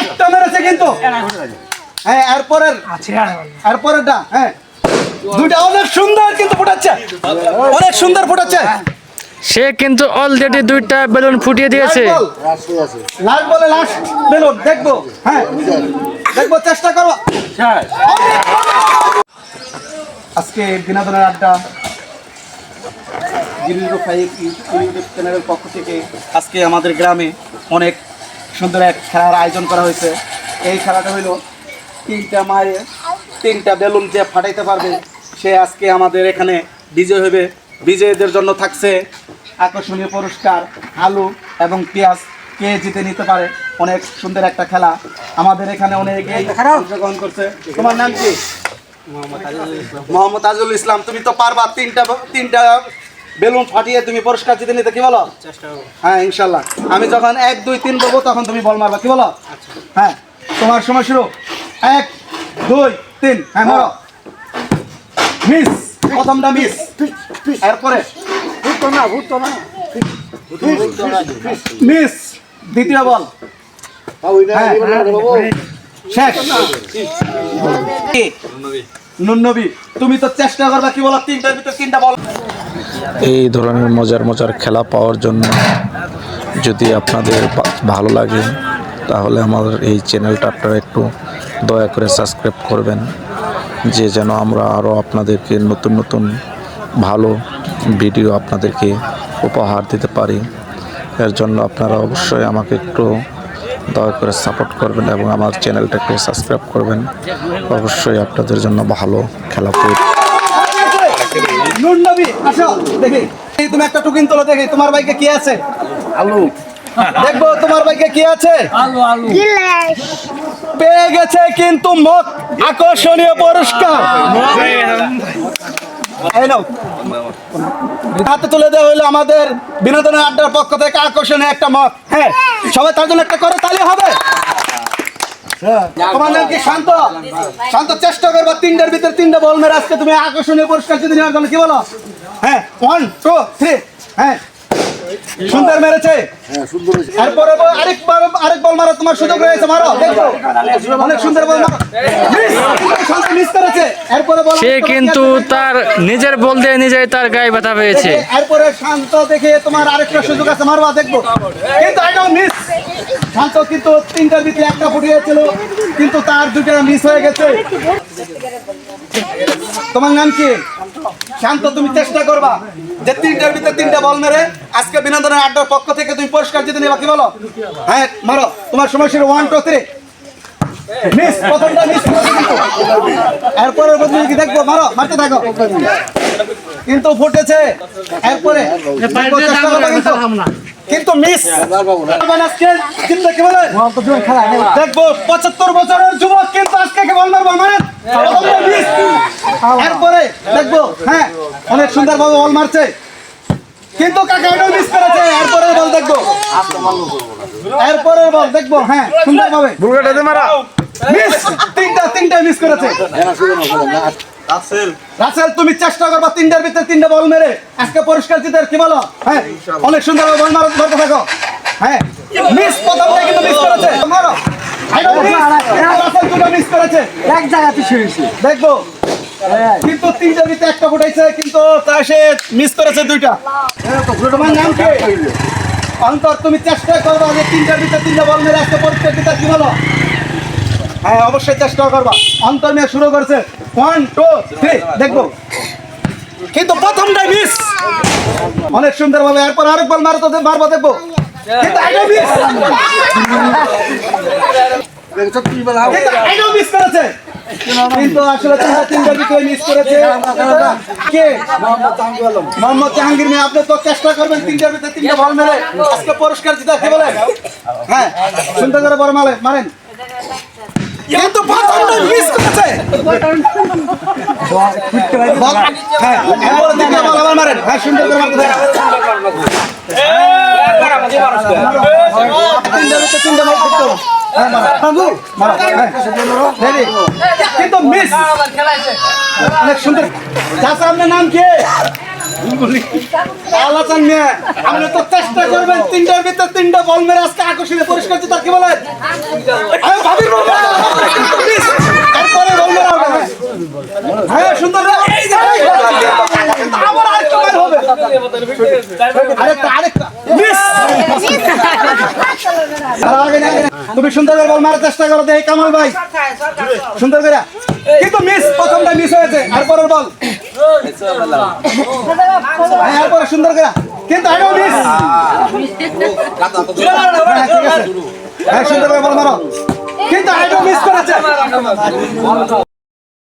একটা মেরেছে কিন্তু। হ্যাঁ এরপরের এরপরেরটা হ্যাঁ। দুইটা অনেক সুন্দর কিন্তু ফুটাচ্ছে। অনেক সুন্দর ফুটাচ্ছে। সে কিন্তু অলরেডি দুইটা বেলুন ফুটিয়ে দিয়েছে। লাস্ট বলে। লাস্ট বেলুন দেখব। হ্যাঁ দেখব চেষ্টা করো আজকে বিনোদনের আড্ডা। ইউটিউব চ্যানেলের পক্ষ থেকে আজকে আমাদের গ্রামে অনেক সুন্দর এক খেলার আয়োজন করা হয়েছে। এই খেলাটা হইল তিনটা মায়ের তিনটা বেলুন যে ফাটাইতে পারবে সে আজকে আমাদের এখানে বিজয় হবে। বিজয়ীদের জন্য থাকছে আকর্ষণীয় পুরস্কার আলু এবং পেঁয়াজ। কে জিতে নিতে পারে? অনেক সুন্দর একটা খেলা। আমাদের এখানে অনেক অংশগ্রহণ করছে। তোমার নাম কি? মোহাম্মদ আজুল ইসলাম তুমি তো পারবা। তিনটা তিনটা বেলুন ফাটিয়ে তুমি পুরস্কার জিতে নিতে কি বলো? হ্যাঁ ইনশাল্লাহ। আমি যখন এক দুই তিন বলব তখন তুমি বল মারবা কি বলো? হ্যাঁ তোমার সময় শুরু। এক দুই তিন। হ্যাঁ মারো। মিস প্রথমটা মিস। এরপরে। মিস দ্বিতীয় বল। হ্যাঁ শেষ। কি? নুননবী তুমি তো চেষ্টা করবা কি বলো? তিনটার ভিতরে তিনটা বল। এই ধরনের মজার মজার খেলা পাওয়ার জন্য যদি আপনাদের ভালো লাগে, তাহলে আমাদের এই চ্যানেলটা আপনারা একটু দয়া করে সাবস্ক্রাইব করবেন, যে যেন আমরা আরও আপনাদেরকে নতুন নতুন ভালো ভিডিও আপনাদেরকে উপহার দিতে পারি। এর জন্য আপনারা অবশ্যই আমাকে একটু দয়া করে সাপোর্ট করবেন এবং আমার চ্যানেলটা একটু সাবস্ক্রাইব করবেন। অবশ্যই আপনাদের জন্য ভালো খেলা নুন নবী আসো দেখি। তুমি একটা টুকিন তোলো দেখি তোমার বাইকে কি আছে? আলু। দেখব তোমার বাইকে কি আছে? পেয়ে গেছে কিন্তু মত আকর্ষণীয় পুরস্কার। হাতে তুলে দেওয়া হলো আমাদের বিনোদনের আড্ডার পক্ষ থেকে আকর্ষণীয় একটা মত হ্যাঁ সবাই তার জন্য একটা করে তাহলে হবে। তোমার কি শান্ত? শান্ত চেষ্টা করবা, তিনটার ভিতরে তিনটা বল মেরে আজকে তুমি আকর্ষণীয় পুরস্কার যদি নেওয়ার জন্য, কি বলো? হ্যাঁ ওয়ান টু থ্রি হ্যাঁ। সুন্দর মেরেছে। এরপরে বল আরেক আরেক বল মারো তোমার সুযোগ রয়েছে মারো। দেখো। অনেক সুন্দর বল মিস করেছে। এরপরে বল সে কিন্তু তার নিজের বল দিয়ে নিজেই তার গায়ে ব্যথা পেয়েছে। এরপরে শান্ত দেখে তোমার আরেকটা সুযোগ আছে মারবা দেখব। কিন্তু এটাও মিস। শান্ত কিন্তু তিনটার ভিতরে একটা ফুটিয়েছিল কিন্তু তার দুটো মিস হয়ে গেছে। তোমার নাম কি? শান্ত তুমি চেষ্টা করবা। যে তিনটার ভিতরে তিনটা বল মেরে আজকে বিনোদনের আড্ডার পক্ষ থেকে তুমি পুরস্কার জিতে নেবা কি বলো? হ্যাঁ মারো। তোমার সময় ছিল ওয়ান টু থ্রি মিস প্রথমটা মিস এরপরে বদলে দেখব মারো মারতে থাকো। কিন্তু ফুটেছে। এরপরে দেখব, চেষ্টা করব কিন্তু। কিন্তু মিস কিন্তু দেখব পঁচাত্তর বছরের যুবক কিন্তু আজকে কে বল মারবো? মানে মিস এরপরে দেখব হ্যাঁ অনেক সুন্দর ভাবে বল মারছে। কিন্তু কাকা এটাও মিস করেছে এরপরে বল দেখব। এরপরে বল দেখব হ্যাঁ সুন্দর ভাবে। মিস তিনটা তিনটা মিস করেছে। রাসেল তুমি চেষ্টা করবা তিনটার ভিতরে তিনটা বল মেরে। আজকে পরিষ্কার জিতে কি বলো? হ্যাঁ অনেক সুন্দর বল মারো মারতে থাকো। হ্যাঁ মিস প্রথমটা কিন্তু মিস করেছে। মারো। রাসেল দুটো মিস করেছে। এক জায়গাতে শুয়েছি দেখব। কিন্তু তিনটার ভিতরে একটা ফুটাইছে কিন্তু তা সে মিস করেছে দুইটা। তোমার নাম কি? অন্তর তুমি চেষ্টা করবা যে তিনটার ভিতরে তিনটা বল মেরে পরিষ্কার জিতে কি বলো? হ্যাঁ অবশ্যই চেষ্টা করবা। অন্তর নিয়ে শুরু করছে। ওয়ান টু থ্রি দেখব। কিন্তু প্রথমটাই মিস অনেক সুন্দর ভাবে এরপর আরেক বল মারো তো মারবো দেখব। কিন্তু এটাও miss। কিন্তু এটাও miss করেছে। কিন্তু আসলে তিনটা তিনটা ভিতরে মিস করেছে। কে? মোহাম্মদ জাহাঙ্গীর মেয়ে আপনি তো চেষ্টা করবেন তিনটার ভিতরে তিনটা বল মেরে আজকে পুরস্কার জিতা কি বলেন হ্যাঁ সুন্দর করে বড় মারে মারেন। কিন্তু প্রথমটা মিস করেছে। হ্যাঁ বল আবার মারেন। হ্যাঁ সুন্দর করে মারতে। তিনটার তিনটা বল কিন্তু মিস অনেক সুন্দর আপনার নাম কি আলোচন নিয়ে আপনি তো চেষ্টা করবেন তিনটার ভিতরে তিনটা বল মেরে আজকে আকর্ষণে পরিষ্কার জিতার কি বলেন আমি মেরা। তারপরে বল আরেকটা হবে আরেকটা তুমি সুন্দর করে বল, মারার চেষ্টা করো দেখ, কামাল ভাই। সুন্দর করে। কিন্তু মিস প্রথমটা মিস হয়েছে, আর পরের বল। আর পরে সুন্দর করে। কিন্তু আগেও মিস হ্যাঁ। হ্যাঁ সুন্দর করে বল, মারো। কিন্তু আগেও মিস করেছে।